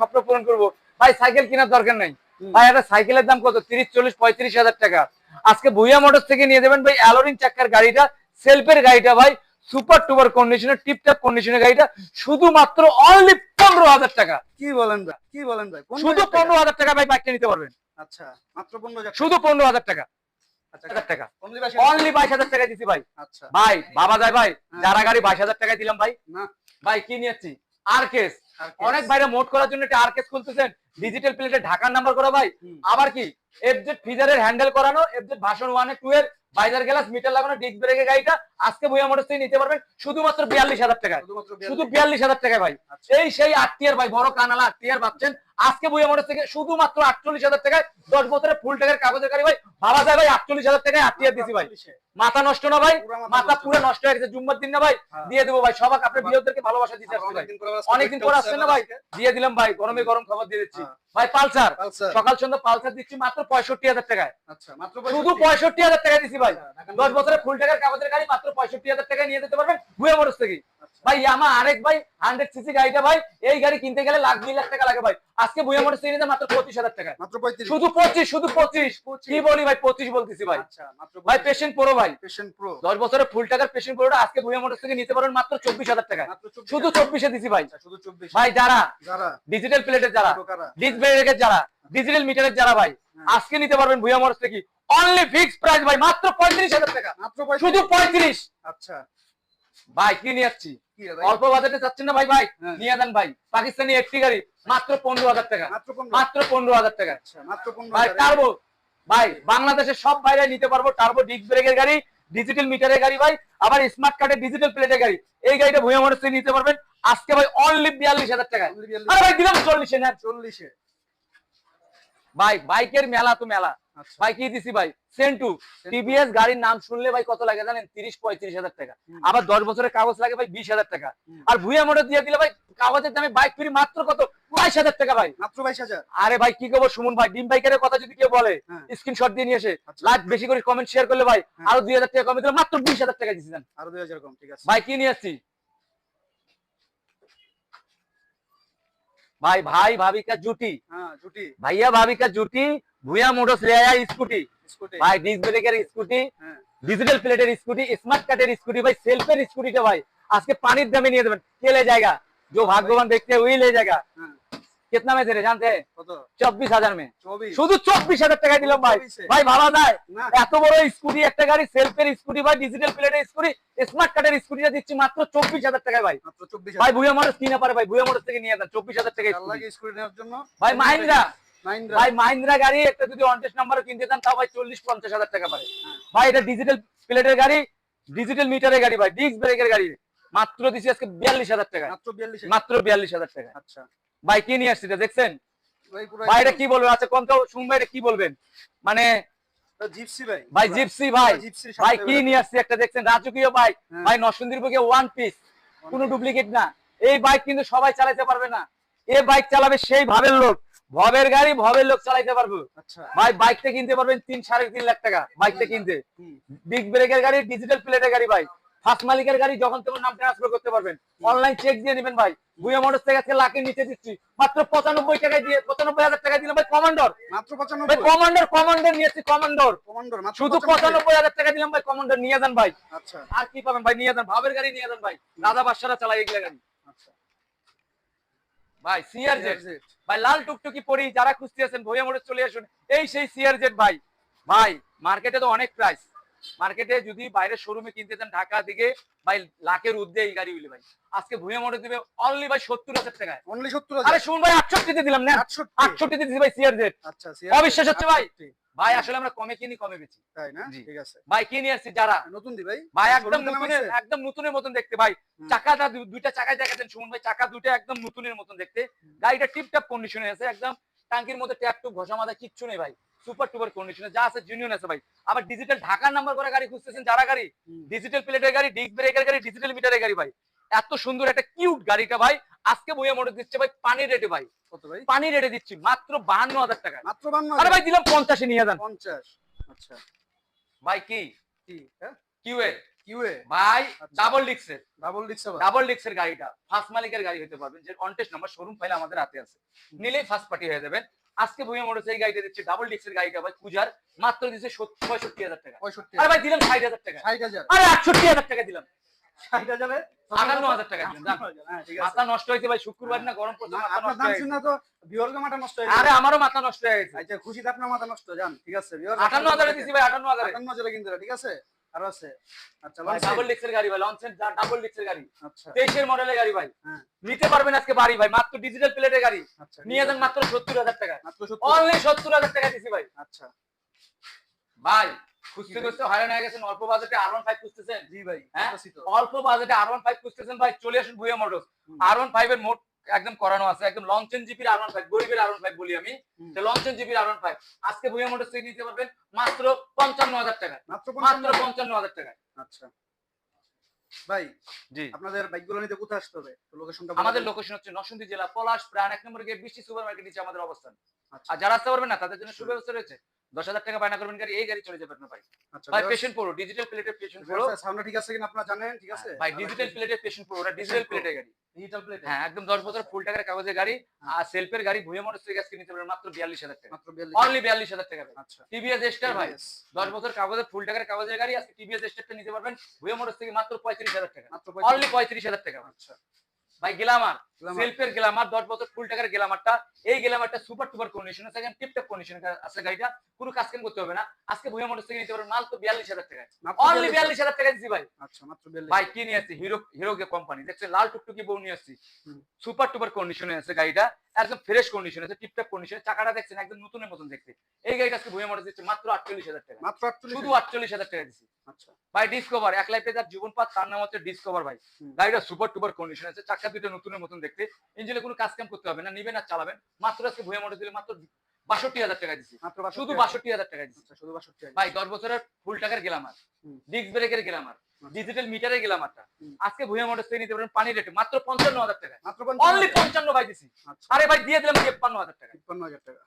স্বপ্ন পূরণ করব। ভাই সাইকেল কেনার দরকার নাই। ভাই একটা সাইকেলের দাম কত? তিরিশ চল্লিশ পঁয়ত্রিশ হাজার টাকা। আজকে ভুইয়া মোটর থেকে নিয়ে দেবেন ভাই অ্যালোরিং চাক্কার গাড়িটা সেলফের গাড়িটা ভাই সুপার টুপার কন্ডিশনের টিপটপ কন্ডিশনের গাড়িটা শুধুমাত্র অনলি পনেরো হাজার টাকা। কি বলেন ভাই? কি বলেন ভাই? শুধু পনেরো হাজার টাকা ভাই বাইকটা নিতে পারবেন। আচ্ছা মাত্র পনেরো হাজার শুধু পনেরো হাজার টাকা। টাকা। অনলি বাইশ হাজার টাকা দিছি ভাই। আচ্ছা। ভাই বাবা যায় ভাই। যারা গাড়ি বাইশ হাজার টাকায় দিলাম ভাই। ভাই কি নিয়েছি আর কেস আর কি অনেক? বাইরে মোট করার জন্য একটা আর্কেস খুলতেছেন ডিজিটাল প্লেটে ঢাকার নাম্বার করা ভাই। আবার কি? এফজেড ফিজারের হ্যান্ডেল করানো এফজেড ভাষণ ওয়ান টু এর বাইজার গ্লাস মিটার লাগানো ডিস্ক ব্রেকের গাড়িটা আজকে বইয়া মোটর থেকে নিতে পারবেন। শুধুমাত্র বিয়াল্লিশ হাজার টাকায়। শুধু 42 বিয়াল্লিশ হাজার টাকায় ভাই। আচ্ছা। এই সেই আটটিয়ার ভাই বড় কানালা আটটিয়ার পাচ্ছেন। আজকে বইয়া মোটর থেকে শুধুমাত্র আটচল্লিশ হাজার টাকায়। দশ বছরের ফুল টাকার কাগজের গাড়ি ভাই। ভাবা যায় ভাই আটচল্লিশ হাজার টাকায় আটটিয়ার দিছি ভাই। মাথা নষ্ট না ভাই। মাথা। পুরো নষ্ট হয়ে গেছে। জুম্মার দিন না ভাই। হ্যাঁ। দিয়ে দেবো ভাই। সবাক আপনার বিরোধীদেরকে ভালোবাসা দিতে আসছে ভাই। অনেকদিন পরে আসছেন না ভাই। দিয়ে দিলাম ভাই। গরমে গরম খবর দিয়ে দিচ্ছি। ভাই পালসার। সকাল সন্ধ্যা পালসার দিচ্ছি মাত্র পঁয়ষট্টি হাজার টাকায়। আচ্ছা মাত্র শুধু পঁয়ষট্টি হাজার টাকা দিছি ভাই। আচ্ছা, দশ বছরের ফুল টাকার কাগজের গাড়ি মাত্র পঁয়ষট্টি হাজার টাকায় নিয়ে যেতে পারবেন ভুয়ে থেকে আচ্ছা। ভাই ইয়ামা আরেক ভাই হান্ড্রেড সিসি গাড়িটা ভাই এই গাড়ি কিনতে গেলে লাখ দুই লাখ টাকা লাগে ভাই। আজকে ভুয়ে থেকে নিতে মাত্র পঁচিশ হাজার টাকা মাত্র 35 শুধু পঁচিশ শুধু পঁচিশ। কি বলি ভাই পঁচিশ বলতেছি ভাই। ভাই পেশেন্ট প্রো ভাই। পেশেন্ট প্রো দশ বছরের ফুল টাকার পেশেন্ট প্রোটা আজকে ভুয়ে মোটর থেকে নিতে পারবেন মাত্র চব্বিশ হাজার টাকা মাত্র 24 শুধু চব্বিশে দিছি ভাই। শুধু 24 ভাই যারা যারা ডিজিটাল প্লেটের যারা ছোট কারা যারা ডিজিটাল মিটারের যারা ভাই হ্যাঁ। আজকে নিতে পারবেন ভুয়া থেকে। অনলি ফিক্স প্রাইস ভাই মাত্র পঁয়ত্রিশ হাজার টাকা। শুধু পঁয়ত্রিশ। আচ্ছা। ভাই কি নিয়ে যাচ্ছি অল্প বাজেটে চাচ্ছেন না ভাই ভাই? হ্যাঁ। নিয়ে ভাই। পাকিস্তানি একটি গাড়ি মাত্র পনেরো হাজার টাকা। মাত্র 15 মাত্র পনেরো হাজার টাকা। আচ্ছা মাত্র 15 ভাই টার্বো ভাই বাংলাদেশের সব বাইরে নিতে পারব টার্বো ডিস্ক ব্রেকের গাড়ি ডিজিটাল মিটারের গাড়ি ভাই আবার স্মার্ট কার্ডের ডিজিটাল প্লেটের গাড়ি। এই গাড়িটা ভুয়া থেকে নিতে পারবেন। আজকে ভাই অনলি বিয়াল্লিশ হাজার টাকা আরে ভাই দিলাম চল্লিশে 40 এ ভাই বাইকের মেলা তো মেলা। আচ্ছা। ভাই কি দিছি ভাই? সেন্টু টিভিএস গাড়ির নাম শুনলে ভাই কত লাগে জানেন? তিরিশ পঁয়ত্রিশ হাজার টাকা। আবার দশ বছরের কাগজ লাগে ভাই বিশ হাজার টাকা। আর ভুয়া মোটর দিয়ে দিলে ভাই কাগজের দামে বাইক ফ্রি মাত্র কত? বাইশ হাজার টাকা ভাই। মাত্র 22000 আরে ভাই কি করব সুমন ভাই? ডিম বাইকের কথা যদি কেউ বলে হ্যাঁ। স্ক্রিনশট দিয়ে নিয়ে এসে আচ্ছা। লাইক বেশি করে কমেন্ট শেয়ার করলে ভাই হ্যাঁ। আরও দুই হাজার টাকা কমে দিলে মাত্র বিশ হাজার টাকা দিচ্ছি আরও 2000 কম ঠিক আছে। ভাই কি নিয়ে আসছি? ভাই ভাই ভাবিকা জুটি হ্যাঁ জুটি ভাইয়া ভাবিকা জুটি ভুয়া মোটরস ले आया স্কুটি স্কুটি ভাই ডিস্ক ব্রেকের স্কুটি হ্যাঁ ডিজিটাল প্লেটের স্কুটি স্মার্ট কার্ডের স্কুটি ভাই সেলফের স্কুটিটা ভাই আজকে পানির দামে নিয়ে দেবেন কে ले जाएगा जो भाग्यवान व्यक्ति है वही ले जाएगा হ্যাঁ कितना में दे रहे जानते हैं কত চব্বিশ হাজার में 24 শুধু চব্বিশ হাজার টাকা দিলাম ভাই 24 এ? ভাই ভাবা যায় না এত বড় স্কুটি একটা গাড়ি সেলফের স্কুটি ভাই ডিজিটাল প্লেটের স্কুটি স্মার্ট কার্ডের স্কুটিটা দিচ্ছি মাত্র চব্বিশ হাজার টাকায় ভাই মাত্র 24000 ভাই ভুয়া মানুষ কিনে পারে ভাই ভুয়া মানুষ থেকে নিয়ে যান চব্বিশ হাজার টাকা চার স্কুটি। লাগে স্কুটি নেওয়ার জন্য ভাই মাহিন্দ্রা মাহিন্দ্রা ভাই মাহিন্দ্রা গাড়ি একটা যদি অনটেস্ট নাম্বারও কিনতে চান তাও ভাই চল্লিশ পঞ্চাশ হাজার টাকা পারে ভাই এটা ডিজিটাল প্লেটের গাড়ি ডিজিটাল মিটারের গাড়ি ভাই ডিস্ক ব্রেকের গাড়ি মাত্র দিছি আজকে বিয়াল্লিশ হাজার টাকা মাত্র 42 মাত্র বিয়াল্লিশ হাজার টাকা আচ্ছা ভাই কি নিয়ে আসছি দেখছেন? ভাই এটা কি বলবেন? আচ্ছা কোন তো শুন এটা কি বলবেন? মানে ভাই। ভাই জিপসি ভাই। ভাই কি নিয়ে আসছি একটা দেখছেন? রাজকীয় বাইক। ভাই নরসিংদীর বুকে ওয়ান পিস। কোনো ডুপ্লিকেট না। এই বাইক কিন্তু সবাই চালাতে পারবে না। এই বাইক চালাবে সেই ভাবের লোক। ভবের গাড়ি ভবের লোক পারবে। আচ্ছা। ভাই বাইকটা কিনতে পারবেন তিন সাড়ে তিন লাখ টাকা। বাইকটা কিনতে। বিগ ব্রেকের গাড়ি ডিজিটাল প্লেটের গাড়ি ভাই। ফার্স্ট মালিকের গাড়ি যখন তখন নাম ট্রান্সফার করতে পারবেন। অনলাইন চেক দিয়ে নেবেন ভাই। বুয়া মোটরস থেকে আজকে লাখের নিচে দিচ্ছি। মাত্র পঁচানব্বই টাকায় দিয়ে পঁচানব্বই হাজার টাকা দিলাম ভাই কমান্ডর মাত্র 95 কমান্ডার কমান্ডার নিয়েছি কমান্ডর কমান্ডার শুধু পঁচানব্বই। হাজার টাকা দিলাম ভাই কমান্ডার নিয়ে যান ভাই। আচ্ছা। আর কি পাবেন ভাই নিয়ে যান। ভাবের গাড়ি নিয়ে যান ভাই। দাদা বাদশারা চালাই এগুলা গাড়ি। আচ্ছা। ভাই সিআর জেড ভাই লাল টুকটুকি পরি যারা খুঁজতে আছেন ভইয়া মোড়ে চলে আসুন। এই সেই সিআর জেড ভাই। ভাই মার্কেটে তো অনেক প্রাইস মার্কেটে যদি বাইরের শোরুমে কিনতে চান ঢাকা দিকে ভাই লাখের ঊর্ধ্বে এই গাড়ি হইলে ভাই। আজকে ভুয়া মোড়ে দিবে অনলি ভাই সত্তর হাজার টাকায়। অনলি 70 আরে শুন ভাই আটষট্টিতে দিলাম না 68 আটষট্টিতে দিছি ভাই সিআর জেড আচ্ছা অবিশ্বাস হচ্ছে ভাই? ভাই আসলে আমরা কমে কিনি কমে বেচি। তাই না? ঠিক আছে। ভাই কি নিয়ে আসছি যারা। নতুন দি ভাই। ভাই একদম নতুনের একদম নতুনের মতন দেখতে ভাই। চাকাটা দুইটা চাকায় দেখাচ্ছেন সুমন ভাই চাকা দুইটা একদম নতুনের মতন দেখতে। গাড়িটা টিপটপ কন্ডিশনে আছে একদম। টাঙ্কির মধ্যে ট্যাপ টুপ ঘষা মাথা কিচ্ছু নেই ভাই। সুপার টুপার কন্ডিশনে যা আছে জুনিয়ন আছে ভাই। আবার ডিজিটাল ঢাকার নাম্বার করা গাড়ি খুঁজতেছেন যারা গাড়ি ডিজিটাল প্লেটের গাড়ি ডিস্ক ব্রেকের গাড়ি ডিজিটাল মিটারের গাড়ি ভাই। এত সুন্দর একটা কিউট গাড়িটা ভাই। আজকে বইয়া মোটর দিচ্ছে ভাই পানির রেটে ভাই। কত ভাই? পানি রেটে দিচ্ছি মাত্র বাহান্ন হাজার টাকা মাত্র 52 আরে ভাই দিলাম পঞ্চাশে নিয়ে যান। 50 আচ্ছা। ভাই কি? হ্যাঁ? কিউএ কিউএ ভাই আচ্ছা। ডাবল ডিক্সের ডাবল ডিক্স আবার ডাবল ডিক্সের গাড়িটা। ফার্স্ট মালিকের গাড়ি হতে পারবেন যে অনটেস্ট নাম্বার শোরুম ফাইল আমাদের হাতে আছে। নিলেই ফার্স্ট পার্টি হয়ে যাবেন। আজকে ভূমি মোটরস এই গাড়িটা দিচ্ছে ডাবল ডিক্সের গাড়িটা ভাই পূজার। মাত্র দিচ্ছে পঁয়ষট্টি হাজার টাকা। পঁয়ষট্টি আরে ভাই দিলাম ষাট হাজার টাকা। ষাট হাজার। আরে আটষট্টি হাজার টাকা দিলাম। ষাট হাজারে? আটান্ন হাজার টাকা। হ্যাঁ মাথা নষ্ট হয়েছে ভাই শুক্রবার না গরম পড়ছে আপনার দাম শুনে তো মাথা নষ্ট হয়ে আরে আমারও মাথা নষ্ট হয়ে গেছে। আচ্ছা খুশিতে আপনার মাথা নষ্ট যান ঠিক আছে আটান্ন হাজারে দিছি ভাই আটান্ন হাজারে। আটান্ন হাজারে কিনতে ঠিক আছে? আরও আছে। আচ্ছা ভাই ডাবল ডিক্সের গাড়ি ভাই লঞ্চের ডাবল ডিক্সের গাড়ি। আচ্ছা। তেইশের মডেলের গাড়ি ভাই। হ্যাঁ। নিতে পারবেন আজকে বাড়ি ভাই মাত্র ডিজিটাল প্লেটের গাড়ি। আচ্ছা নিয়ে যান মাত্র সত্তর হাজার টাকা। মাত্র অনলি টাকা দিছি ভাই। আচ্ছা। ভাই খুঁজতে খুঁজতে হয়রান হয়ে গেছেন অল্প বাজেটে আর ওয়ান ফাইভ খুঁজতেছেন? জি ভাই হ্যাঁ? অল্প বাজেটে আর ওয়ান ফাইভ খুঁজতেছেন ভাই চলে আসুন ভুয়া মোটরস আর ওয়ান ফাইভ এর মোট একদম করানো আছে একদম লঞ্চেন জিপির আর ওয়ান ফাইভ গরিবের আর ওয়ান ফাইভ বলি আমি। লঞ্চেন জিপির আর ওয়ান ফাইভ আজকে ভুয়া মোটরস থেকে নিতে পারবেন মাত্র পঞ্চান্ন হাজার টাকা মাত্র পঞ্চান্ন হাজার। টাকা আচ্ছা। ভাই জি। আপনাদের বাইকগুলো নিতে কোথায় আসতে হবে? লোকেশনটা আমাদের লোকেশন হচ্ছে নরসিংদী জেলা পলাশ প্রাণ এক নম্বর গিয়ে বৃষ্টি সুপার মার্কেট নিচে আমাদের অবস্থান। আচ্ছা। আর যারা আসতে পারবেন না তাদের জন্য সুব্যবস্থা রয়েছে। দশ হাজার টাকা বায়না করবেন গাড়ি এই গাড়ি চলে যাবেন না ভাই। আচ্ছা ভাই পেশেন্ট প্রো ডিজিটাল প্লেটের পেশেন্ট প্রো। সাউন্ড ঠিক আছে কিনা আপনারা জানেন ঠিক আছে? ভাই ডিজিটাল প্লেটের পেশেন্ট প্রো ওটা ডিজিটাল প্লেটের গাড়ি। ডিজিটাল প্লেট হ্যাঁ একদম দশ বছর ফুল টাকার কাগজের গাড়ি আর সেলফের গাড়ি ভুয়ে মোটর থেকে আজকে নিতে পারবেন মাত্র বিয়াল্লিশ হাজার টাকা। মাত্র 42 অনলি বিয়াল্লিশ হাজার টাকা আচ্ছা। টিভিএস স্টার ভাই। Yes, দশ বছর কাগজের ফুল টাকার কাগজের গাড়ি আজকে টিভিএস স্টারটা নিতে পারবেন ভুয়ে মোটর থেকে মাত্র পঁয়ত্রিশ হাজার টাকা। মাত্র অনলি পঁয়ত্রিশ হাজার টাকা আচ্ছা। ভাই গ্লামার Glamour। সেলফের গ্লামার দশ বছর ফুল টাকার গ্লামারটা। এই গ্লামারটা সুপার টুপার কন্ডিশন আছে টিপটপ কন্ডিশন আছে গাড়িটা। কোনো কাজ কাম করতে হবে না। আজকে ভুয়া মোটর থেকে নিতে পারবেন মাল তো বিয়াল্লিশ হাজার টাকা অনলি বিয়াল্লিশ হাজার। টাকা দিচ্ছি ভাই। আচ্ছা মাত্র ভাই কি নিয়ে আসছি? হিরো হিরো কোম্পানি দেখছেন লাল টুকটুকি বউ নিয়ে আসছি। সুপার টুপার কন্ডিশনে আছে গাড়িটা। একদম ফ্রেশ কন্ডিশন আছে টিপটপ কন্ডিশনে চাকাটা দেখছেন একদম নতুনের মতন দেখতে। এই গাড়িটা আজকে ভুয়া মোটর দিচ্ছে মাত্র আটচল্লিশ হাজার টাকা মাত্র শুধু আটচল্লিশ হাজার টাকা দিচ্ছি আচ্ছা। ভাই ডিসকভার এক লাইফে যার জীবন পাত তার নাম হচ্ছে ডিসকভার ভাই। গাড়িটা সুপার টুপার কন্ডিশন আছে চাকা দুটো নতুনের মতন দেখতে ইঞ্জিনে কোনো কাজ কাম করতে হবে না নিবেন আর চালাবেন। মাত্র আজকে ভুয়া মোটর দিলে মাত্র বাষট্টি হাজার টাকা দিচ্ছি মাত্র শুধু বাষট্টি হাজার টাকা দিচ্ছি আচ্ছা শুধু 62 ভাই দশ বছরের ফুল টাকার গেলামার আর। ডিস্ক ব্রেকের গেলামার ডিজিটাল মিটারে গেলামারটা একটা আজকে ভুয়া মোটর থেকে নিতে পারেন পানি রেটে মাত্র পঞ্চান্ন হাজার টাকা মাত্র অনলি পঞ্চান্ন ভাই দিছি। আচ্ছা। আরে ভাই দিয়ে দিলাম তেপ্পান্ন হাজার টাকা 55000 টাকা।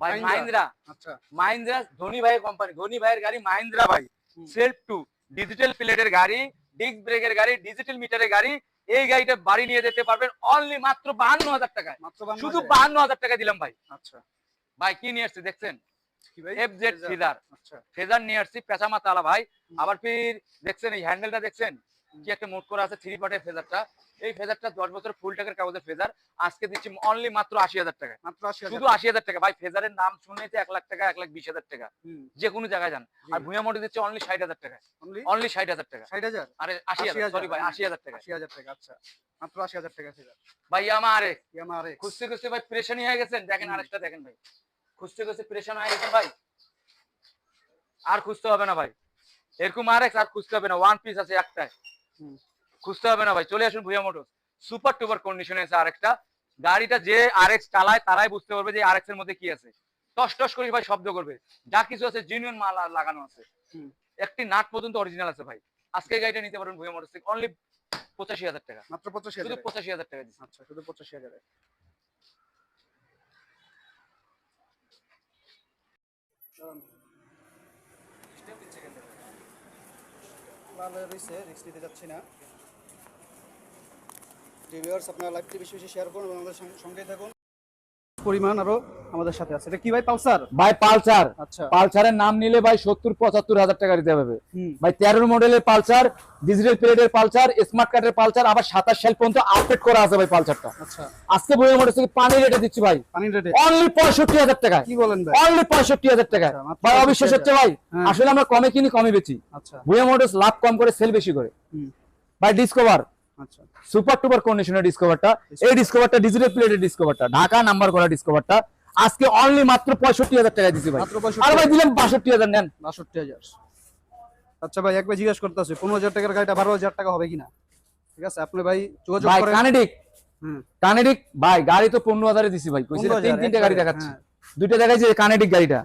ভাই মাহিন্দ্রা। আচ্ছা। মাহিন্দ্রা ধোনি ভাইয়ের কোম্পানি ধোনি ভাইয়ের গাড়ি মাহিন্দ্রা ভাই। সেলফ টু ডিজিটাল প্লেটের গাড়ি ডিস্ক ব্রেকের গাড়ি ডিজিটাল মিটারের গাড়ি এই গাড়িটা বাড়ি নিয়ে যেতে পারবেন অনলি মাত্র বাহান্ন হাজার টাকায়। শুধু। বাহান্ন হাজার টাকা দিলাম ভাই। আচ্ছা। ভাই কি নিয়ে আসছে দেখছেন? Freezer। ফিদার আচ্ছা। ফেজার নিয়ে আসছি পেঁচামা তালা ভাই। আবার ফির দেখছেন এই হ্যান্ডেলটা দেখছেন? কি একটা মোট করা আছে থ্রি পার্টের ফেজারটা এই ফেজারটা দশ বছর ফুল টাকার কাগজের ফেজার আজকে দিচ্ছি অনলি মাত্র আশি হাজার টাকা মাত্র শুধু আশি হাজার টাকা। ভাই ফেজারের নাম শুনেতে এক লাখ টাকা এক লাখ বিশ হাজার টাকা। যে কোনো জায়গায় যান। আর ভুঁয়া মোটে দিচ্ছে অনলি ষাট হাজার টাকা অনলি ষাট হাজার টাকা। 60000 আরে আশি হাজার সরি ভাই আশি হাজার টাকা 80000 টাকা আচ্ছা। মাত্র 80000 টাকা ছিল ভাই আমার ইয়ামার খুঁজতে খুঁজতে ভাই প্রেশানি হয়ে গেছেন দেখেন আরেকটা দেখেন ভাই। খুঁজতে খুঁজতে প্রেশান হয়ে গেছেন ভাই। আর খুঁজতে হবে না ভাই। এরকম আর আর খুঁজতে হবে না। ওয়ান পিস আছে একটাই। খুঁজতে হবে না ভাই চলে আসুন ভুয়া মোটর সুপার টুপার কন্ডিশনে আছে আরেকটা। গাড়িটা যে আর এক্স চালায় তারাই বুঝতে পারবে যে আর এক্সের মধ্যে কি আছে। টস টস করে ভাই শব্দ করবে। যা কিছু আছে জেনুইন মাল লাগানো আছে। একটি নাট পর্যন্ত অরিজিনাল আছে ভাই। আজকে গাড়িটা নিতে পারবেন ভুয়া মোটর অনলি পঁচাশি হাজার টাকা। মাত্র 85000 শুধু পঁচাশি হাজার টাকা আচ্ছা শুধু 85000 এ। দাঁড়ান। রিস্ক নিতে যাচ্ছি না। রিভিউয়ার্স আপনারা লাইভটি বেশি বেশি শেয়ার করুন এবং আমাদের সঙ্গে- থাকুন। পরিমাণ আরও আমাদের সাথে আছে। এটা কি ভাই পালসার? ভাই পালসার। আচ্ছা। পালসারের নাম নিলে ভাই সত্তর পঁচাত্তর হাজার টাকা দিতে হবে। ভাই তেরো মডেলের পালসার ডিজিটাল প্লেটের পালসার স্মার্ট কার্ডের পালসার আবার সাতাশ সাল পর্যন্ত আপডেট করা আছে ভাই পালসারটা। আচ্ছা। আজকে বইয়ের মডেল থেকে পানি রেটে দিচ্ছি ভাই। পানির রেটে অনলি পঁয়ষট্টি হাজার টাকা কি বলেন ভাই? অনলি পঁয়ষট্টি হাজার টাকা আচ্ছা, ভাই অবিশ্বাস 65,000 হচ্ছে ভাই। হ্যাঁ। আসলে আমরা কমে কিনি কমে বেচি। আচ্ছা। বইয়ের মডেল লাভ কম করে সেল বেশি করে। ভাই ডিসকভার আচ্ছা। সুপার টুপার কন্ডিশনের ডিসকভারটা এই ডিসকভারটা ডিজিটাল প্লেটের ডিসকভারটা ঢাকা নাম্বার করা ডিসকভারটা আজকে অনলি মাত্র পঁয়ষট্টি হাজার টাকা দিচ্ছি ভাই। মাত্র আর ভাই দিলাম বাষট্টি হাজার নেন। বাষট্টি হাজার। আচ্ছা ভাই একবার জিজ্ঞেস করতেছি পনেরো হাজার টাকার গাড়িটা বারো হাজার টাকা হবে কিনা? ঠিক আছে আপনি ভাই যোগাযোগ ভাই কানেডিক। হুম। কানেডিক ভাই গাড়ি তো পনেরো হাজারে দিছি ভাই। কইছি না, 15,000 তিন তিনটে গাড়ি দেখাচ্ছি। দুইটা দেখাইছে কানেডিক গাড়িটা।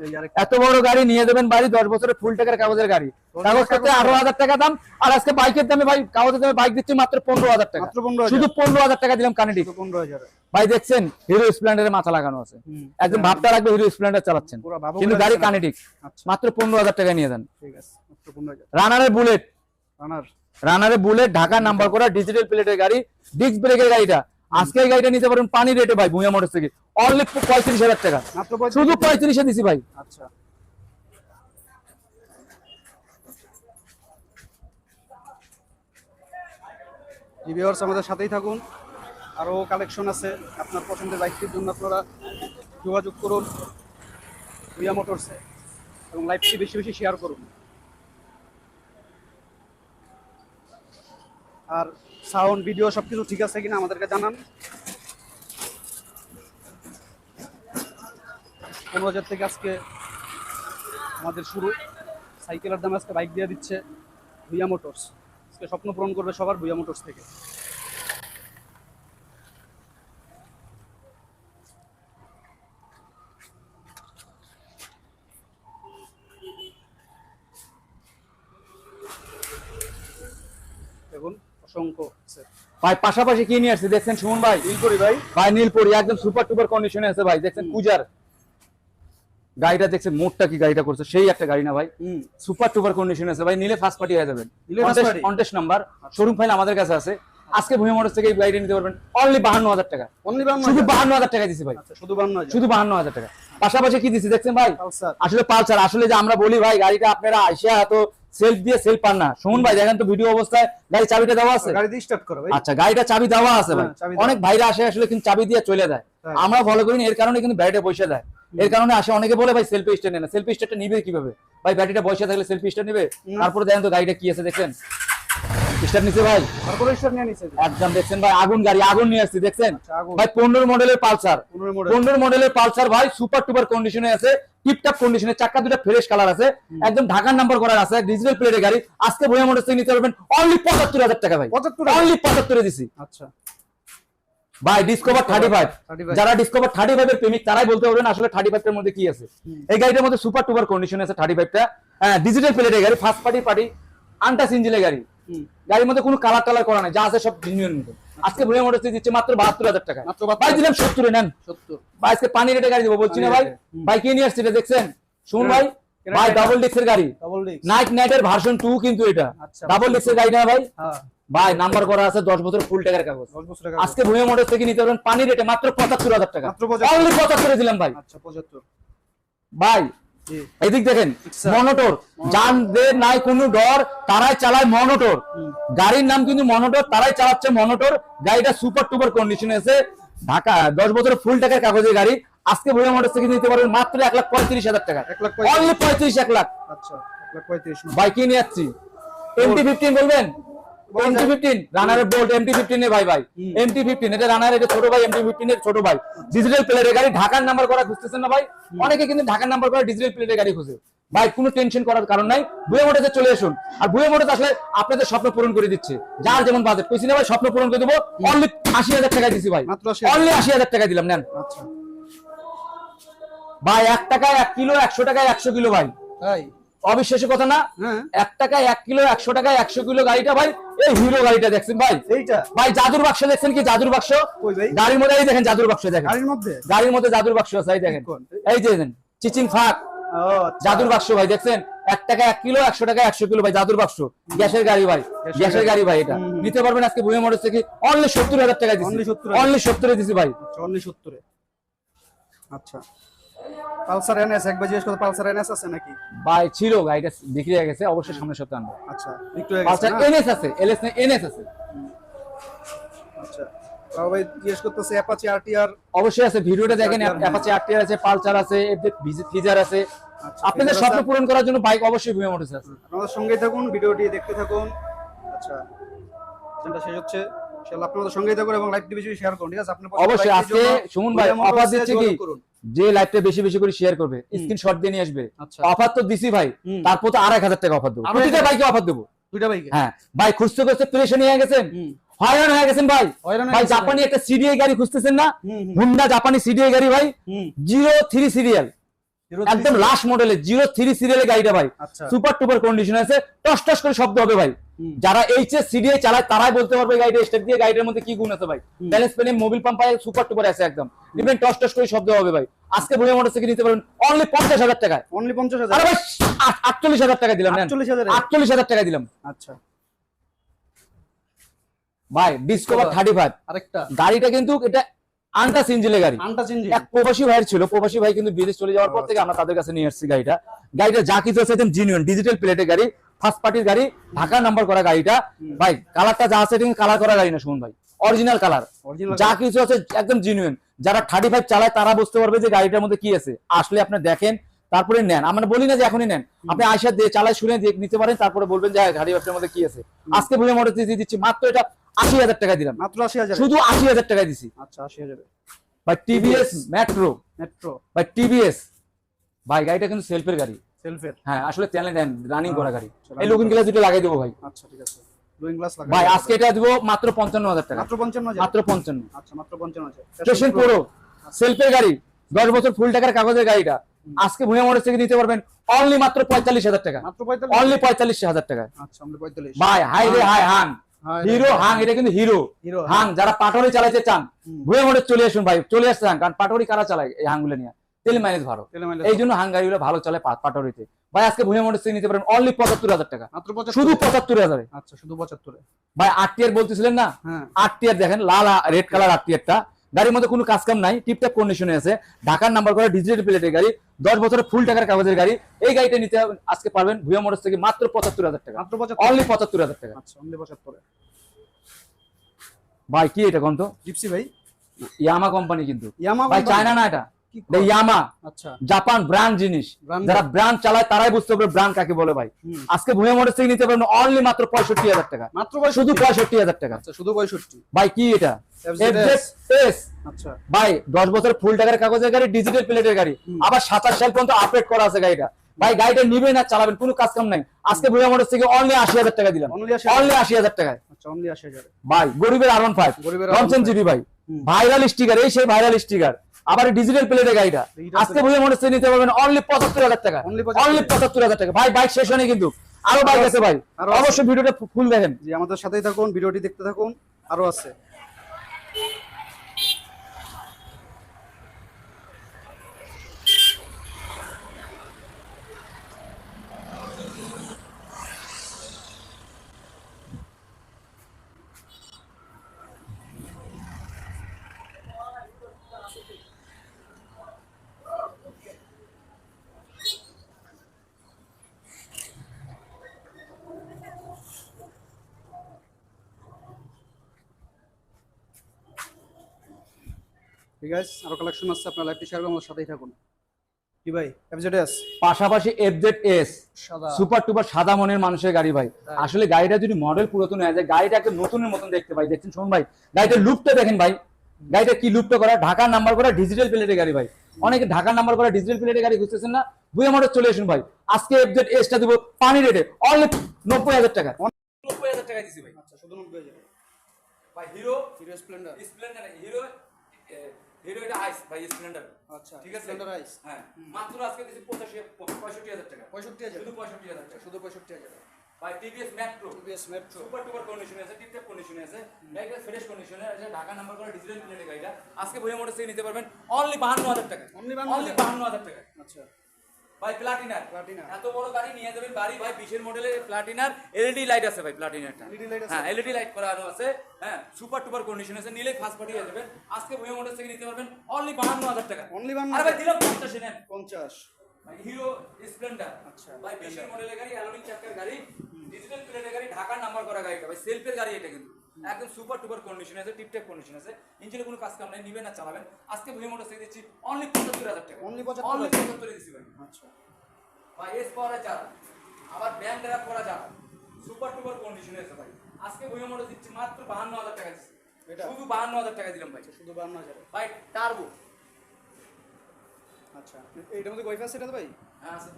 এত বড় গাড়ি নিয়ে যাবেন বাড়ি দশ বছরের ফুল টাকার কাগজের গাড়ি। কাগজ করতে আঠারো হাজার টাকা দাম আর আজকে বাইকের দামে ভাই কাগজের দামে বাইক দিচ্ছি মাত্র পনেরো হাজার টাকা। শুধু পনেরো হাজার টাকা দিলাম কানেডিক। পনেরো হাজার। ভাই দেখছেন হিরো স্প্লেন্ডারের মাথা লাগানো আছে। একদম ভাবটা রাখবে হিরো স্প্লেন্ডার চালাচ্ছেন। কিন্তু গাড়ি আচ্ছা। মাত্র পনেরো হাজার টাকা নিয়ে যান। রানারের বুলেট রানার রানারে বুলেট ঢাকা নাম্বার করা ডিজিটাল প্লেটের গাড়ি ডিস্ক ব্রেকের গাড়িটা। আজকে গাড়িটা নিতে পারেন পানি রেটে ভাই ভুঁইয়া মোটর থেকে। অনলি পঁয়ত্রিশ হাজার টাকা। শুধু পঁয়ত্রিশে দিছি ভাই। আচ্ছা। ভিউয়ার্স আমাদের সাথেই থাকুন। আরও কালেকশন আছে। আপনার পছন্দের বাইকটির জন্য আপনারা যোগাযোগ করুন। রিয়া মোটরসে এবং লাইভটি বেশি বেশি শেয়ার করুন। আর সাউন্ড ভিডিও সব কিছু ঠিক আছে কিনা আমাদেরকে জানান। পনেরো হাজার থেকে আজকে আমাদের শুরু। সাইকেলের দামে আজকে বাইক দিয়ে দিচ্ছে ভুইয়া মোটরস। আজকে স্বপ্ন পূরণ করবে সবার ভুইয়া মোটরস থেকে। দেখুন অসংখ্য আছে। ভাই পাশাপাশি কি নিয়ে আসছে? দেখছেন সুমন ভাই? নীলকরি ভাই। ভাই নীলপরি একদম সুপার টুপার কন্ডিশনে আছে ভাই। দেখছেন পূজার গাড়িটা দেখছে মোটটা কি গাড়িটা করছে? সেই একটা গাড়ি না ভাই। সুপার টুপার কন্ডিশনে আছে। ভাই নিলে ফার্স্ট পার্টি হয়ে যাবেন? কন্টেস্ট নাম্বার শোরুম ফাইল আমাদের কাছে আছে। আজকে ভূমি মোটর থেকে এই গাড়িটা নিতে পারবেন। অনলি বাহান্ন হাজার টাকা অনলি শুধু বাহান্ন হাজার টাকা দিছি ভাই। আচ্ছা শুধু হাজার শুধু বাহান্ন হাজার টাকা। পাশাপাশি কি দিছি দেখছেন ভাই? আসলে পালসার। আসলে যে আমরা বলি ভাই গাড়িটা আপনারা আইসা এত সেলফ দিয়ে সেলফ পান না। শুনুন ভাই দেখেন তো ভিডিও অবস্থায় গাড়ি চাবিটা দেওয়া আছে। গাড়ি স্টার্ট করো ভাই। আচ্ছা গাড়িটা চাবি দেওয়া আছে ভাই। হ্যাঁ, দেওয়া। অনেক ভাইরা আসে আসলে কিন্তু চাবি দিয়ে চলে যায়। হ্যাঁ। আমরা ফলো করি এর কারণে কিন্তু ব্যাটারি বসে দেয়। এর কারণে আসে অনেকে বলে ভাই সেলফি স্টার্ট নেয় না। সেলফি স্টার্টটা নিবে কীভাবে? ভাই ব্যাটারিটা বসে থাকলে সেলফি স্টার্ট নিবে? তারপরে দেখেন তো গাড়িটা কি আছে দেখছেন? স্টার্ট নিছে ভাই। তারপরে স্টার্ট নিয়ে নিছে। একদম দেখছেন ভাই আগুন গাড়ি আগুন নিয়ে আসছে দেখছেন? আচ্ছা, ভাই পনেরো মডেলের পালসার। পনেরো মডেল পনেরো মডেলের পালসার ভাই সুপার টুপার কন্ডিশনে আছে টিপটপ কন্ডিশনে চাকা দুটো ফ্রেশ কালার আছে। একদম ঢাকার নাম্বার করা আছে ডিজিটাল প্লেটের গাড়ি। আজকে ভুয়া মোটর থেকে নিতে পারবেন অনলি পঁচাত্তর হাজার টাকা ভাই। 75,000 অনলি দিছি। আচ্ছা। ভাই ডিসকভার থার্টি ফাইভ যারা ডিসকভার থার্টি ফাইভ এর প্রেমিক তারাই বলতে পারবেন আসলে থার্টি ফাইভ এর মধ্যে কি আছে। এই গাড়িটার মধ্যে সুপার টুপার কন্ডিশন আছে থার্টি ফাইভটা হ্যাঁ ডিজিটাল প্লেটের গাড়ি ফার্স্ট পার্টি পার্টি আনটাস ইঞ্জিনের গাড়ি। গাড়ির মধ্যে কোনো কালার টালার করা নাই যা আছে সব জিনিয়র মতো আজকে ভুলে মোটর দিচ্ছে মাত্র বাহাত্তর হাজার টাকা মাত্র 72,000 ভাই দিলাম সত্তরে নেন। সত্তর। ভাই আজকে পানি রেটে গাড়ি দেবো বলছি না ভাই। ভাই কে নিয়ে আসছে এটা দেখছেন? শুন ভাই। ভাই ডাবল ডিক্সের গাড়ি। নাইট নাইটের ভার্সন টু কিন্তু এটা। আচ্ছা। ডাবল ডিক্সের গাড়ি না ভাই। হ্যাঁ। ভাই নাম্বার করা আছে দশ বছর ফুল টাকার কাগজ। বছর আজকে ভুয়া মোটর থেকে নিতে পারবেন পানি রেটে মাত্র পঁচাত্তর হাজার টাকা। মাত্র 75,000 অনলি পঁচাত্তরে দিলাম ভাই। আচ্ছা ভাই এদিক দেখেন। মনোটর। যাদের নাই কোনো ডর তারাই চালায় মনোটর। গাড়ির নাম কিন্তু মনোটর তারাই চালাচ্ছে মনোটর। গাড়িটা সুপার টুপার কন্ডিশনে আছে ঢাকা দশ বছরের ফুল টাকার কাগজের গাড়ি। আজকে ভুয়া মোটর থেকে নিতে পারবেন মাত্র এক লাখ পঁয়ত্রিশ হাজার টাকা। এক লাখ পঁয়ত্রিশ। অনলি পঁয়ত্রিশ এক লাখ। আচ্ছা ভাই কি নিয়ে যাচ্ছি এমটি ফিফটিন বলবেন? এমটি ফিফটিন রানারের বোল্ট এমটি ফিফটিন ভাই ভাই। এমটি ফিফটিন এটা রানার এটা ছোট ভাই এমটি ফিফটিন এর ছোট ভাই। ডিজিটাল প্লেটের গাড়ি ঢাকার নাম্বার করা খুঁজতেছেন না ভাই? অনেকে কিন্তু ঢাকার নাম্বার করা ডিজিটাল প্লেটের গাড়ি খুঁজে। ভাই কোনো টেনশন করার কারণ নাই। বুয়ে চলে আসুন। আর বুয়ে মোটর আসলে আপনাদের স্বপ্ন পূরণ করে দিচ্ছে। যার যেমন বাজেট কইছি না ভাই স্বপ্ন পূরণ করে দেবো। অনলি আশি হাজার টাকা দিছি ভাই। মাত্র অনলি আশি হাজার টাকা দিলাম নেন। আচ্ছা। ভাই এক টাকায় এক কিলো একশো টাকায় একশো কিলো ভাই। তাই অবিশ্বাসী কথা না। হ্যাঁ। এক টাকায় এক কিলো একশো টাকায় একশো কিলো গাড়িটা ভাই এই হিরো গাড়িটা দেখছেন ভাই। এইটা? ভাই জাদুর বাক্স দেখছেন কি? জাদুর বাক্স? ভাই? গাড়ির মধ্যে এই দেখেন জাদুর বাক্স দেখেন। গাড়ির মধ্যে? গাড়ির মধ্যে জাদুর বাক্স আছে এই দেখেন। এই যে দেখেন চিচিং ফাঁক। আচ্ছা। জাদুর বাক্স ভাই দেখছেন? এক টাকা এক কিলো একশো টাকা একশো কিলো ভাই জাদুর বাক্স। গ্যাসের গাড়ি ভাই গ্যাসের গাড়ি। ভাই এটা। নিতে পারবেন আজকে বুয়ে মোটর থেকে? অনলি সত্তর হাজার টাকা দিচ্ছি Only 70,000 অনলি সত্তরে দিছি ভাই। আচ্ছা অনলি সত্তরে। আচ্ছা। পালসার এনএস একবার জিজ্ঞেস করো পালসার এনএস আছে নাকি? ভাই ছিল গাড়িটা বিক্রি হয়ে গেছে অবশ্যই সামনের সপ্তাহে আনব। আচ্ছা একটু পালসার এনএস আছে এলএস এনএস আছে। আচ্ছা ভাই জিজ্ঞেস করতেছে অ্যাপাচি আরটিআর অবশ্যই আছে ভিডিওটা দেখেন অ্যাপাচে আরটিআর আছে পালসার আছে ফিজার আছে। আচ্ছা, আপনাদের স্বপ্ন পূরণ করার জন্য বাইক অবশ্যই বুয়ে মোটরস আছে। আমাদের সঙ্গেই থাকুন ভিডিওটি দেখতে থাকুন। আচ্ছা শেষ হচ্ছে। ইনশাআল্লাহ আপনাদের সঙ্গেই থাকুন এবং লাইভটি বেশি বেশি শেয়ার করুন ঠিক আছে? আপনি অবশ্যই আজকে সুমন ভাই অফার দিচ্ছে কি? যে লাইভটা বেশি বেশি করে শেয়ার করবে স্ক্রিনশট দিয়ে নিয়ে আসবে। আচ্ছা। অফার তো দিছি ভাই তারপর তো আর এক হাজার টাকা অফার দেবো। প্রতিটা বাইকে অফার দেবো। দুইটা বাইকে হ্যাঁ ভাই খুঁজতে খুঁজতে প্রেশানি হয়ে গেছেন। হয়রান হয়ে গেছেন ভাই। ভাই জাপানি একটা সিডিআই গাড়ি খুঁজতেছেন না। হুন্ডা জাপানি সিডিআই গাড়ি ভাই জিরো থ্রি সিরিয়াল একদম লাস্ট মডেলের জিরো থ্রি সিরিয়ালের গাড়িটা ভাই। আচ্ছা। সুপার টুপার কন্ডিশন আছে টস টস করে শব্দ হবে ভাই। যারা এইচ এস সিডিআই চালায় তারাই বলতে পারবে গাড়িটা স্টেপ দিয়ে গাড়িটার মধ্যে কি গুণ আছে ভাই। ব্যালেন্স পেনে মোবিল পাম্প পায় সুপার টুপার আছে একদম। ইভেন টস টস করে শব্দ হবে ভাই। আজকে ভুলে মোটর থেকে নিতে পারবেন অনলি পঞ্চাশ হাজার টাকায়। অনলি পঞ্চাশ আরে হাজার ভাই আট- আটচল্লিশ হাজার টাকা দিলাম? আটচল্লিশ হাজার টাকা দিলাম। আচ্ছা। ভাই ডিসকভার থার্টি ফাইভ আরেকটা। গাড়িটা কিন্তু এটা আনটা সিঞ্জিলের গাড়ি। আনটা এক প্রবাসী ভাইয়ের ছিল। প্রবাসী ভাই কিন্তু বিদেশ চলে যাওয়ার পর থেকে আমরা তাদের কাছে নিয়ে এসেছি গাড়িটা। গাড়িটা যা কিছু আছে ডিজিটাল প্লেটের গাড়ি ফার্স্ট পার্টির গাড়ি ঢাকা নাম্বার করা গাড়িটা। ভাই কালারটা যা আছে কালার করা গাড়ি না শুনুন ভাই। অরিজিনাল কালার যা কিছু আছে একদম জিনিয়ন যারা থার্টি ফাইভ চালায় তারা বুঝতে পারবে যে গাড়িটার মধ্যে কি আছে। আসলে আপনি দেখেন তারপরে নেন। আমরা বলি না যে এখনই নেন। আপনি আয়সা দিয়ে চালায় শুনে নিতে পারেন তারপরে বলবেন যে গাড়ি ব্যবসার মধ্যে কি আছে। আজকে ভুলে মোটর দিয়ে দিচ্ছি। মাত্র এটা আশি হাজার টাকা দিলাম। মাত্র আশি হাজার। শুধু আশি হাজার টাকা দিছি। আচ্ছা আশি হাজারে। ভাই টিভিএস মেট্রো মেট্রো ভাই টিভিএস ভাই গাড়িটা কিন্তু সেলফের গাড়ি। সেলফের হ্যাঁ আসলে চ্যানেল রানিং করা গাড়ি। আচ্ছা, এই লুকিং গ্লাস দুটো লাগাই দেবো ভাই। আচ্ছা ঠিক আছে। ডুইং গ্লাস লাগা ভাই আজকে এটা দিব মাত্র পঞ্চান্ন হাজার টাকা। মাত্র পঞ্চান্ন মাত্র পঞ্চান্ন। আচ্ছা মাত্র পঞ্চান্ন স্টেশন পুরো সেলফের গাড়ি। দশ বছর ফুল টাকার কাগজের গাড়িটা। আজকে মোটর থেকে নিতে পারবেন অনলি মাত্র পঁয়তাল্লিশ হাজার টাকা। অনলি পঁয়তাল্লিশ? হাজার টাকা আচ্ছা ভাই হাই রে হাই হাং হাই রে হিরো হাং এটা কিন্তু হিরো। হিরো, হাং যারা পাটরি চালাতে চান ভুয়ে মোটে চলে আসুন ভাই চলে আসতে চান কারণ পাটরি কারা চালায় এই হাঙ্গুলো নিয়ে? তেল মাইলেজ ভালো। এই জন্য হাং গাড়িগুলো ভালো চলে পাটরিতে ভাই আজকে ভুয়ে মোটর নিতে পারেন অনলি পঁচাত্তর হাজার টাকা। শুধু পঁচাত্তর হাজারে। আচ্ছা শুধু পঁচাত্তরে। ভাই আট টিয়ার বলতেছিলেন না? হ্যাঁ। আট টিয়ার দেখেন লাল রেড কালার আট টিয়ারটা গাড়ির মধ্যে কোনো কাজ কাম নাই টিপটপ কন্ডিশনে আছে। ঢাকার নাম্বার করা ডিজিটাল প্লেটের গাড়ি দশ বছরের ফুল টাকার কাগজের গাড়ি এই গাড়িটা নিতে আজকে পারবেন ভুয়া মোটর থেকে মাত্র পঁচাত্তর হাজার টাকা। মাত্র পঁচাত্তর। অনলি পঁচাত্তর হাজার টাকা। আচ্ছা ভাই কি এটা কোন তো? জিপসি ভাই? ইয়ামা কোম্পানি কিন্তু। ইয়ামা ভাই চায়না না এটা? ইয়ামা আচ্ছা। জাপান ব্র্যান্ড জিনিস। যারা ব্র্যান্ড চালায় তারাই বুঝতে পারবে ব্র্যান্ড কাকে বলে ভাই। আজকে ভুয়া মোটর নিতে পারবেন অনলি মাত্র পঁয়ষট্টি হাজার টাকা। মাত্র শুধু পঁয়ষট্টি? পঁয়ষট্টি হাজার টাকা। আচ্ছা শুধু পঁয়ষট্টি? ভাই কি এটা? FZS FZS আচ্ছা। ভাই দশ বছর ফুল টাকার কাগজের গাড়ি ডিজিটাল প্লেটের গাড়ি। আবার সাতাশ সাল পর্যন্ত আপডেট করা আছে গাড়িটা। ভাই গাড়িটা নিবেন আর চালাবেন কোনো কাজ কাম নাই। আজকে ভুয়া মোটর থেকে অনলি আশি হাজার টাকা দিলাম। Only 80,000 অনলি আশি হাজার টাকায়। ভাই গরিবের আর ওয়ান ফাইভ জিবি ভাই। ভাইরাল স্টিকার এই সেই ভাইরাল স্টিকার আবার ডিজিটাল প্লেটের গাড়িটা। আজকে বুঝে মনে হচ্ছে নিতে পারবেন অনলি পঁচাত্তর হাজার টাকা। Only 75,000 অনলি পঁচাত্তর হাজার টাকা। ভাই বাইক শেষ হয়নি কিন্তু। আরও বাইক আছে ভাই। অবশ্যই ভিডিওটা ফুল দেখেন। আমাদের সাথেই থাকুন ভিডিওটি দেখতে থাকুন। আরও আছে। ঠিক আছে আরও কালেকশন আছে আপনার লাইভটি শেয়ার করুন আমাদের সাথেই থাকুন। কি ভাই এফজেডএস পাশাপাশি সুপার টুপার সাদা। মনের মানুষের গাড়ি ভাই। আসলে গাড়িটা যদি মডেল পুরাতন হয়ে যায় গাড়িটা নতুনের মতন দেখতে ভাই দেখছেন? শুনুন ভাই গাড়িটার লুকটা দেখেন ভাই। গাড়িটা কি লুকটা করা? ঢাকার নাম্বার করা ডিজিটাল প্লেটের গাড়ি ভাই। অনেকে ঢাকার নাম্বার করা ডিজিটাল প্লেটের গাড়ি খুঁজতেছেন না। বুয়ে মডেল চলে আসুন ভাই। আজকে এফজেড এসটা দিব পানি রেটে অনলি নব্বই হাজার টাকা। নব্বই হাজার টাকা দিছি ভাই। আচ্ছা শুধু নব্বই হাজার। ভাই Hero Hero Splendor Splendor Hero Hero এটা আইস ভাই স্প্লেন্ডার আচ্ছা ঠিক আছে? স্প্লেন্ডার আইস হ্যাঁ মাত্র আজকে দিছি পঁচাশি পঁয়ষট্টি হাজার টাকা। পঁয়ষট্টি হাজার। শুধু পঁয়ষট্টি হাজার টাকা। শুধু পঁয়ষট্টি হাজার। ভাই TVS Metro TVS Metro super duper কন্ডিশনে আছে টিপটপ কন্ডিশনে আছে। গাড়িটা ফ্রেশ কন্ডিশনে আছে ঢাকা নাম্বার করা ডিজিটাল প্লেটে গাড়িটা। আজকে ভুয়া মোটর নিতে পারবেন অনলি বাহান্ন হাজার টাকা অনলি 52,000 অনলি বাহান্ন হাজার টাকা আচ্ছা। ভাই প্লাটিনার। এত বড় গাড়ি নিয়ে যাবেন বাড়ি ভাই বিশের মডেলের প্লাটিনার এলইডি লাইট আছে ভাই প্লাটিনারটা হ্যাঁ এলইডি লাইট করানো আছে। হ্যাঁ সুপার টুপার কন্ডিশন আছে। নিলে ফার্স্ট পার্টি হয়ে যাবেন। আজকে ভুয়া মোটর থেকে নিতে পারবেন অনলি বাহান্ন হাজার টাকা। অনলি বান্ন আরে ভাই দিলাম পঞ্চাশে নেন পঞ্চাশ। ভাই হিরো স্প্লেন্ডার আচ্ছা। ভাই বিশের মডেলের গাড়ি অ্যালোনিং চাকার গাড়ি ডিজিটাল প্লেটের গাড়ি ঢাকার নাম্বার করা গাড়িটা। ভাই সেলফের গাড়ি এটা কিন্তু। একদম সুপার টুপার কন্ডিশন আছে টিপটপ কন্ডিশন আছে। ইঞ্জিনে কোনো কাজ কাম নাই নিবেন না চালাবেন। আজকে ভুয়া মোটর থেকে দিচ্ছি অনলি পঁচাত্তর হাজার টাকা। Only 75,000 অনলি পঁচাত্তরে দিচ্ছি ভাই। আচ্ছা। ভাই এস পাওয়ারে যারা আবার ব্যাংক ড্রাফ করা যারা সুপার টুপার কন্ডিশনে আছে ভাই। আজকে ভুয়া মোটর দিচ্ছি মাত্র বাহান্ন হাজার টাকা দিচ্ছি এটা? শুধু বাহান্ন হাজার টাকা দিলাম ভাই। শুধু বান্ন হাজার। ভাই টার্বো আচ্ছা এইটার মধ্যে ওয়াইফাই তো ভাই? হ্যাঁ আছে।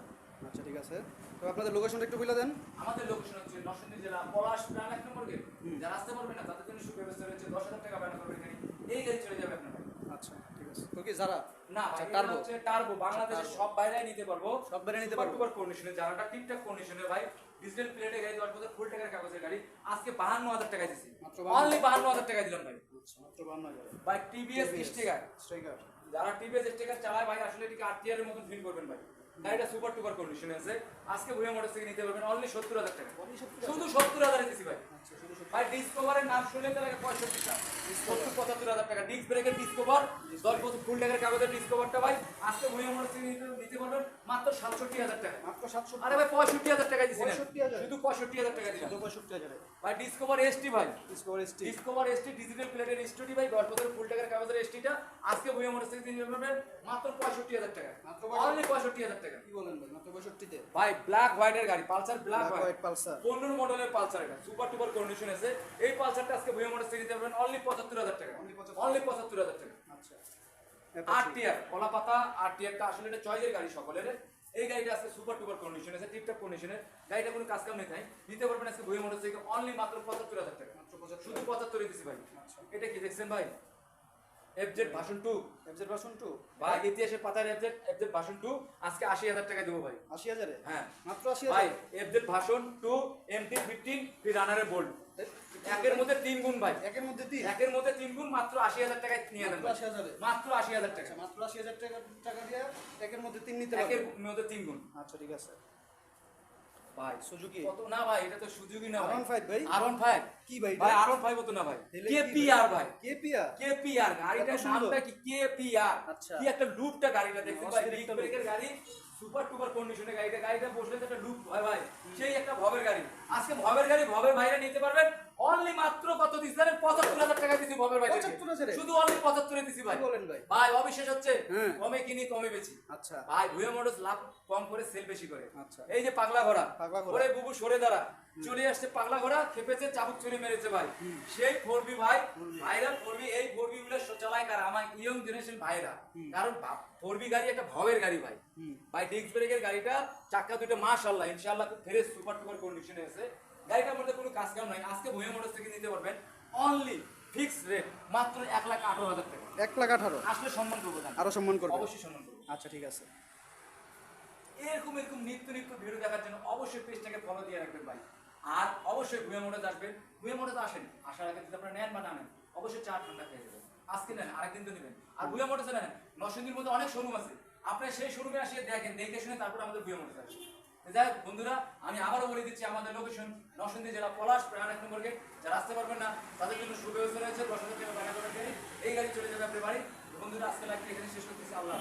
আচ্ছা ঠিক আছে। তো আপনাদের লোকেশনটা একটু বলে দেন। আমাদের লোকেশন হচ্ছে নরসিংদী জেলা পলাশ প্রাণ এক নম্বর গেট যারা আসতে পারবে না তাদের জন্য সুব্যবস্থা রয়েছে দশ হাজার টাকা ব্যয় করবে গাড়ি এই গাড়ি চলে যাবে আপনার। আচ্ছা ঠিক আছে। তো কি যারা? না আচ্ছা, টার্বো। টার্বো হচ্ছে টার্বো বাংলাদেশের সব বাইরেই নিতে পারব। সব বাইরে নিতে পারব। সুপার কন্ডিশনে যারাটা ঠিকঠাক কন্ডিশনে ভাই ডিজিটাল প্লেটে গাড়ি দশ বছর ফুল টাকার কাগজের গাড়ি। আজকে বাহান্ন হাজার টাকা 52,000 অনলি বাহান্ন হাজার টাকা দিলাম ভাই। আচ্ছা মাত্র বান্ন হাজার। ভাই টিভিএস স্টিকার স্ট্রাইকার যারা টিভিএস স্টিকার চালায় ভাই আসলে এটিকে এর মতন ফিল করবেন ভাই। গাড়িটা সুপার টুপার কন্ডিশনে আছে। আজকে ভুয়া মোটরসাইকেল নিতে পারবেন অনলি সত্তর হাজার টাকা। শুধু সত্তর হাজারে দিছি ভাই। ভাই ডিসকভারের নাম শুনলে তো লাগে পঁয়ষট্টি সত্তর পঁচাত্তর হাজার টাকা। ডিস্ক ব্রেকের ডিসকভার দশ বছর ফুল টাকার কাগজের ডিসকভারটা ভাই আজকে নিতে- পারবেন মাত্র সাতষট্টি হাজার টাকা। মাত্র সাতশো আরে ভাই পঁয়ষট্টি হাজার টাকা দিছি 65,000 শুধু পঁয়ষট্টি হাজার টাকা দিলাম। পঁয়ষট্টি হাজারে ভাই ডিসকভার এসটি ভাই। Discover ST Discover ST digital প্লেটের স্টুডি ভাই দশ বছরের ফুল টাকার কাগজের এসটিটা আজকে ভুয়া মোটরস নিতে পারবেন মাত্র পঁয়ষট্টি হাজার টাকা। মাত্র অনলি পঁয়ষট্টি হাজার টাকা। কি বলেন ভাই মাত্র পঁয়ষট্টিতে? ভাই ব্ল্যাক হোয়াইটের গাড়ি Pulsar black white white Pulsar. পনেরো মডেলের পালসার এটা সুপার টুপার কন্ডিশন আছে। এই পালসারটা আজকে ভুয়া মোটরস থেকে নিতে পারবেন অনলি পঁচাত্তর হাজার টাকা। অনলি পঁচাত্তর হাজার। টাকা। আচ্ছা। আর টিয়ার কলা পাতা আর টিয়ারটা আসলে এটা চয়েসের গাড়ি সকলের। এই গাড়িটা আজকে সুপার টুপার কন্ডিশন আছে টিপটপ কন্ডিশনে গাড়িটা কোনো কাজ কাম নেই তাই নিতে পারবেন আজকে ভুয়া মোটরস থেকে অনলি মাত্র পঁচাত্তর হাজার টাকা। শুধু পঁচাত্তরে দিছি ভাই। আচ্ছা। এটা কি দেখছেন ভাই? এফজেড ভাষণ টু এফজেড ভার্সন টু ভাই ইতিহাসের পাতার এফজেড এফজেড ভাষণ টু আজকে আশি হাজার টাকা দেবো ভাই। আশি হাজারে? হ্যাঁ। মাত্র আশি ভাই এফজেড ভাষণ টু এমটি ফিফটিন ফির রানারের বোল্ড একের মধ্যে তিন গুণ ভাই। একের মধ্যে তিন? একের মধ্যে তিন গুণ মাত্র আশি হাজার টাকায় নিয়ে নেন মাত্র ভাই। আশি হাজারে? মাত্র আশি হাজার টাকা। আচ্ছা মাত্র আশি হাজার টাকা টাকা দিয়ে একের মধ্যে তিন নিতে একের মধ্যে তিন গুণ। আচ্ছা ঠিক আছে। ভাই সুজুকি। কত? না ভাই এটা তো সুজুকি না ভাই। আরন ফাইভ ভাই। আরন ফাইভ। কি ভাই ভাই আরন ফাইভ তো না ভাই। তাহলে কে কি পি ভাই? কেপিআর? কেপিআর সুন্দর। নামটা কি? কেপিআর। আচ্ছা। কি একটা লুপটা গাড়িটা দেখতে ভাই একটা ব্রেকের গাড়ি সুপার টুপার কন্ডিশনে গাড়িটা। গাড়িটা বসলে একটা লুপ হয় ভাই। সেই একটা ভবের গাড়ি। আজকে ভবের গাড়ি ভবের ভাইরা নিতে পারবেন। অনলি মাত্র কত দিছি? জানেন পঁচাত্তর হাজার টাকা দিছি ভবের ভাই 75,000 শুধু অনলি পঁচাত্তরে দিছি ভাই। বলেন ভাই? ভাই অবিশ্বাস হচ্ছে হ্যাঁ। কমে কিনি কমে বেচি। আচ্ছা। ভাই ভুয়া মোটরস লাভ কম করে সেল বেশি করে। আচ্ছা। এই যে পাগলা ঘোড়া পাগলা ঘোড়া। ওরে বুবু সরে দাঁড়া। চলে আসছে পাগলা ঘোড়া খেপেছে চাবুক চুরি মেরেছে ভাই। সেই ফোরবি ভাই ভাইরা ফোরবি এই ফোরবি গুলো চালায় কারা? আমার ইয়ং জেনারেশন ভাইরা। কারণ ফোরবি গাড়ি একটা ভবের গাড়ি ভাই। ভাই ডিস্ক ব্রেকের গাড়িটা চাকা দুটো মাশাআল্লাহ ইনশাআল্লাহ খুব ফ্রেশ সুপার টুপার কন্ডিশনে আছে। গাড়িটার মধ্যে কোনো কাজ কাম নাই। আজকে ভুয়া মোটরস থেকে নিতে পারবেন অনলি ফিক্স রেট মাত্র এক লাখ আঠারো হাজার টাকা। এক লাখ আঠারো? আসলে সম্মান করব আরও সম্মান করবে? অবশ্যই সম্মান করব। আচ্ছা ঠিক আছে। এরকম এরকম নিত্য নিত্য ভিডিও দেখার জন্য অবশ্যই পেজটাকে ফলো দিয়ে রাখবেন ভাই। আর অবশ্যই ভুয়া মোটর আসবেন। ভুয়া মোটর আসেন আসার আগে যদি আপনারা নেন বা না নেন অবশ্যই চা ঠান্ডা খেয়ে যাবেন আজকে নেন আরেকদিন তো নেবেন। আর ভুয়া মোটর নেন নরসিংদীর মধ্যে অনেক শোরুম আছে। আপনারা সেই শোরুমে আসিয়ে দেখেন দেখে শুনে তারপর আমাদের ভুয়া মোটর আসবে। যাই বন্ধুরা, আমি আবারও বলে দিচ্ছি, আমাদের লোকেশন নরসিংদী জেলা পলাশ, প্রাণ এক নম্বর যারা আসতে পারবেন না, তাদের জন্য সুব্যবস্থা রয়েছে। দশ হাজার টাকা এই গাড়ি চলে যাবে আপনার বাড়ি। বন্ধুরা আজকে লাগবে এখানে শেষ করতেছি। আল্লাহ।